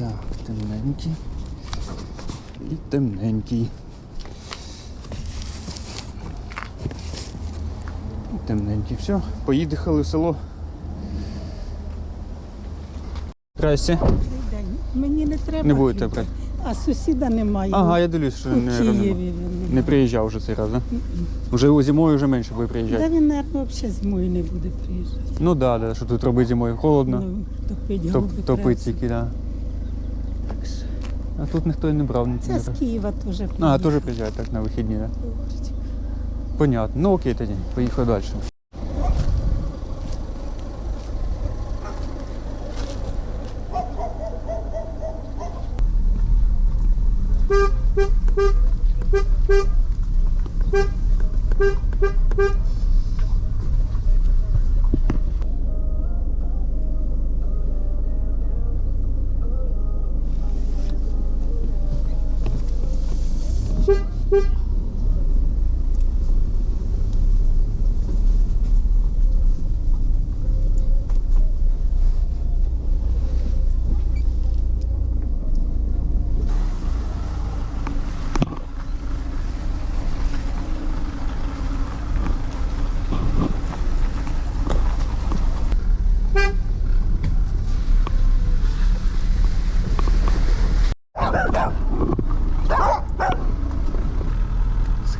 Так, темненький. І темненький. І темненький. Все, поїхали в село. Здрасте. Мені не треба. Не будете брати. А сусіда немає. Ага, я дивлюсь, що У не, Києві не, він. не приїжджав вже цей раз, да? Вже зимою вже менше буде Да приїжджати. він, мабуть, взагалі зимою не буде приїжджати. Ну так, да, да, що тут робити зимою холодно. Ну, топить Топ, топить треба. тільки, да. Так. А тут ніхто і не брав ні Це з Києва теж А, теж приїжджають так на вихідні, да? Понятно. Ну окей тоді, поїхав далі. З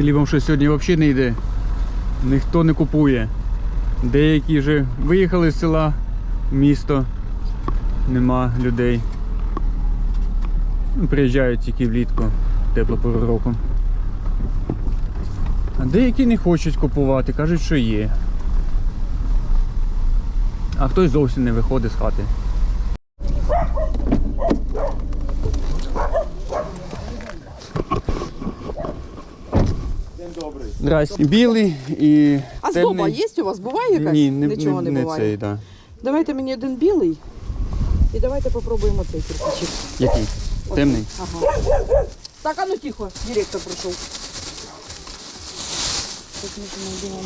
хлібом щось сьогодні взагалі не йде. Ніхто не купує. Деякі вже виїхали з села місто. Нема людей. Ну, Приїжджають тільки влітку, тепло пору року. А деякі не хочуть купувати, кажуть, що є. А хтось зовсім не виходить з хати. Здрасте. Білий і. А темний. здоба є у вас? Буває якась? Ні, не, Нічого не, не, не буває. цей, да. Давайте мені один білий. І давайте попробуємо цей кирпичик. Який? Ось. Темний? Ага. Так, а ну тихо, директор прийшов. Так, ми знайдемо.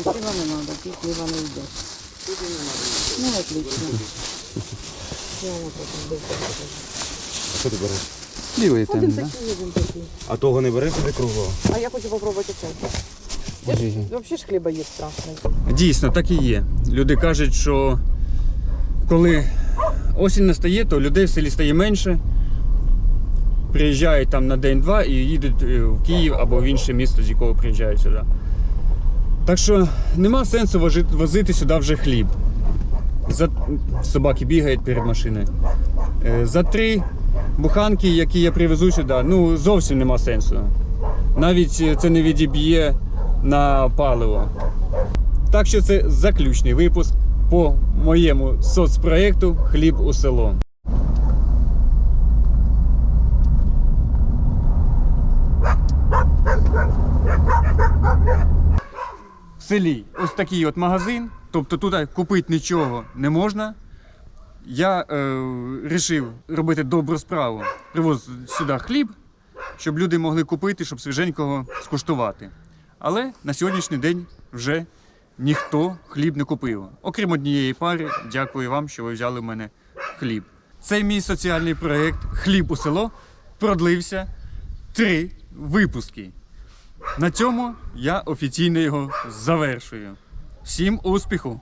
Спасибо не надо, тут хліба не йде. Ну, отлично. Я вам потім. А що ти береш? Білий темний, Один да? такий, один такий. А того не бери туди круглого? А я хочу попробувати цей. Взагалі ж хліба є страшний. Дійсно, так і є. Люди кажуть, що коли осінь настає, то людей в селі стає менше. Приїжджають там на день-два і їдуть е, в Київ або в інше місто, з якого приїжджають сюди. Так що нема сенсу вожи- возити сюди вже хліб. За... Собаки бігають перед машиною. Е, За три буханки, які я привезу сюди, ну зовсім нема сенсу. Навіть е, це не відіб'є на паливо. Так що це заключний випуск по моєму соцпроєкту Хліб у село. В селі ось такий от магазин, тобто тут купити нічого не можна. Я е, вирішив робити добру справу. Привоз сюди хліб, щоб люди могли купити, щоб свіженького скуштувати. Але на сьогоднішній день вже ніхто хліб не купив. Окрім однієї пари, дякую вам, що ви взяли в мене хліб. Цей мій соціальний проєкт Хліб у село продлився три випуски. На цьому я офіційно його завершую. Всім успіху!